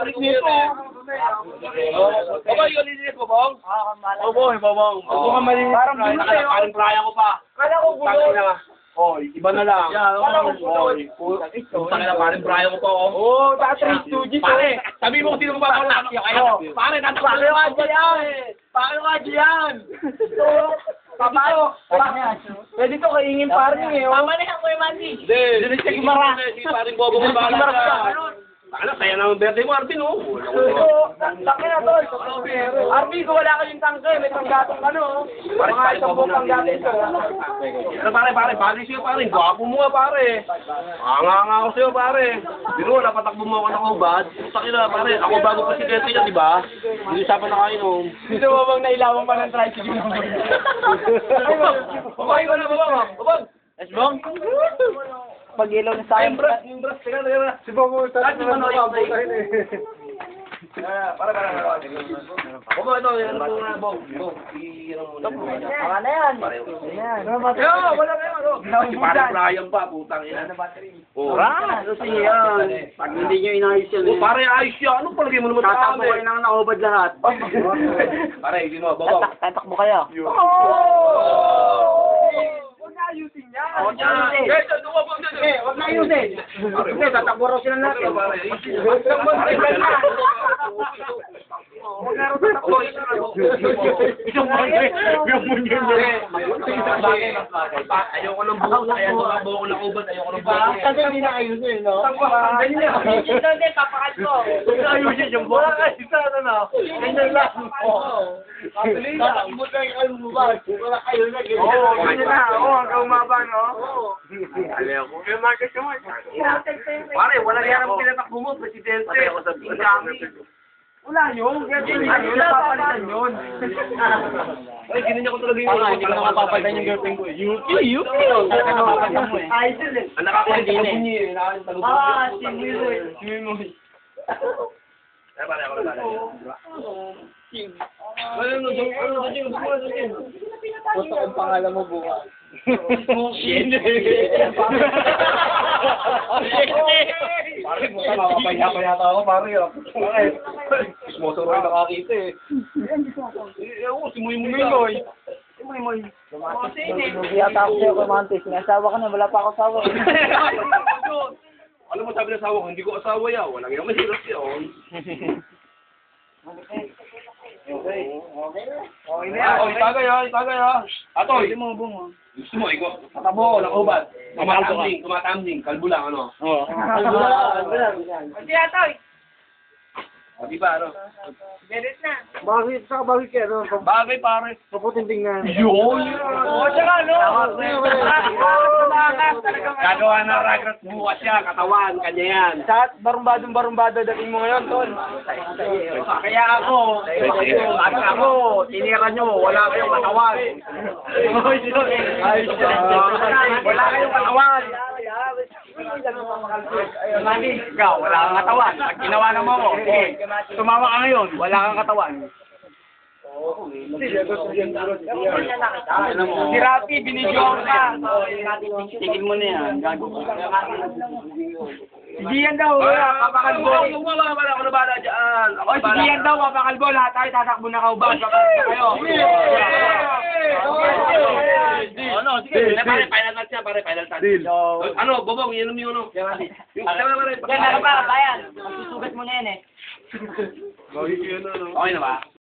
Balik nito. Bobong, yung linis mo, Bong? Bobong, Bobong. Bobong ka malinis. Parang gulo sa'yo. Parang playa ko pa. Kala ko gulo. Tangin na. Oy, iba na lang. Kala ko gulo. Oy, Tangin na, parang playa ko pa, oh. Oo, yung stooges. Pare, sabi mo kung sino mo kayo. Pare, nandun Paano ka dyan? Paano ka dyan? Paano? Pwede to kaingin parang eh. Mamanahan ko yung mandi. Hindi, hindi siya gimara. Si paring bobo ko bahala ka. Ano, saya naman birthday mo, Arvin, oh. Oo, tangin na tol. Arby, kung wala kayong tangke, may panggatong ano. Pare, Mga isang buong panggatong ito. Ano, pare, pare, pare siya, pare. Gwapo mo nga, pare. Anga nga ako sa'yo, pare. Biro, napatakbo mo ako ng ubad. Sakin na, pare. Ako bago presidente yan, di ba? Hindi usapan na kayo, no? Dito mo bang nailawan pa ng tricycle? Babay ko na, babang. Babang. Esbong? Pag ilaw na Ay, yung bras, yung bras. Teka, teka. Si Bobo, Ay, di ba, no, yung Ah, Para, para, para. Bobo, ito, yan mo na, Bong. Bong, i-ano mo na. Tama na yan. Yan. Yo, wala ano? Si parang Brian pa, putang ina. Oh. Ano siya yan? Pag hindi nyo inayos yan Oh, pare, ayos yan. Ano palagay mo naman sa Tatakbo kayo nang naubad lahat. Pare, hindi mo, babang. Tatakbo kayo. Huwag na ayusin yan. Huwag na ayusin. Guys, ano ba? Eh, wag na ayusin. Hindi, tatakbo raw sila natin. Pare, Huwag na raw tatakbo. Isang bagay. Yung niya. Ayoko ng buhok. Ayoko ng buhok ng ubat. Ayoko ng buhok. Kasi hindi na ayusin, no? Ganyan. Hindi, papakal ko. Huwag na ayusin yung buhok. Wala kasi sa ano na. Ganyan lang. Tatakbo na yung almubag. Wala kayo na. Oo, ganyan na. Oo, hanggang umaba, no? Ayaw ko. Pare, wala yan ang pinatakbo mo, presidente. Incoming. Wala yun. Ganyan yun. Napapalitan yun. Ay, ginanya ko talaga yung hindi ko na mapapalitan yung girlfriend ko. Yuki, Yuki. Idol eh. Ang din eh. Bunyi eh. Nakakain sa lubog. Ah, si Milo eh. Si Milo eh. Ay, pare, ako na Ano, ano, ano, ano, ano, ano, Gusto kong pangalan mo bukas. Shin. Pare, puta, makapaya pa yata ako, pare. Ah. Ko yung nakakita eh. Eh, ako, si Muy Muy Milo lang. eh. Hindi yata ako sa'yo romantic. May asawa ka na, wala pa ako asawa. Alam mo, sabi ng asawa ko, hindi ko asawa yaw. Walang yaw, mahirap yun. Okay Ah, oh, itagay ah, itagay ah. Atoy, mo bungo. gusto mo, ikaw, tatabo, nakubad. Kumatambling, kumatambling, kalbo lang, ano? Oo. Hindi atoy. Di ba, ano? Merit na. Bakit? Saka bakit kaya? Ano? Bagay, pare. Kaputin tingnan. Yun! Oo, tsaka ano? Gagawa ng ragrat bukas siya, katawan, kanya yan. Sa barumbadong barumbado dating mo ngayon, tol. Kaya ako, at ako, tinira nyo, wala kayong katawan. Wala kayong katawan. Mani, ikaw, wala kang katawan. Pag ginawa na mo ako, sige, tumawa ka ngayon, wala kang katawan. Si Rafi, binidyo ka. Tigil mo na yan. Gago. Si Gian daw, wala, papakalbo. Wala, wala ako na bala dyan. Ako O, si Gian daw, papakalbo. Lahat tayo tatakbo na kauban. Papakalbo kayo. Ano, sige. Pare, final touch yan, pare, final touch. Ano, bobong, yan yung ano. Yung, pare, pare. Yan, ano ba, bayan? Masusugat mo na yan eh. Okay na ba?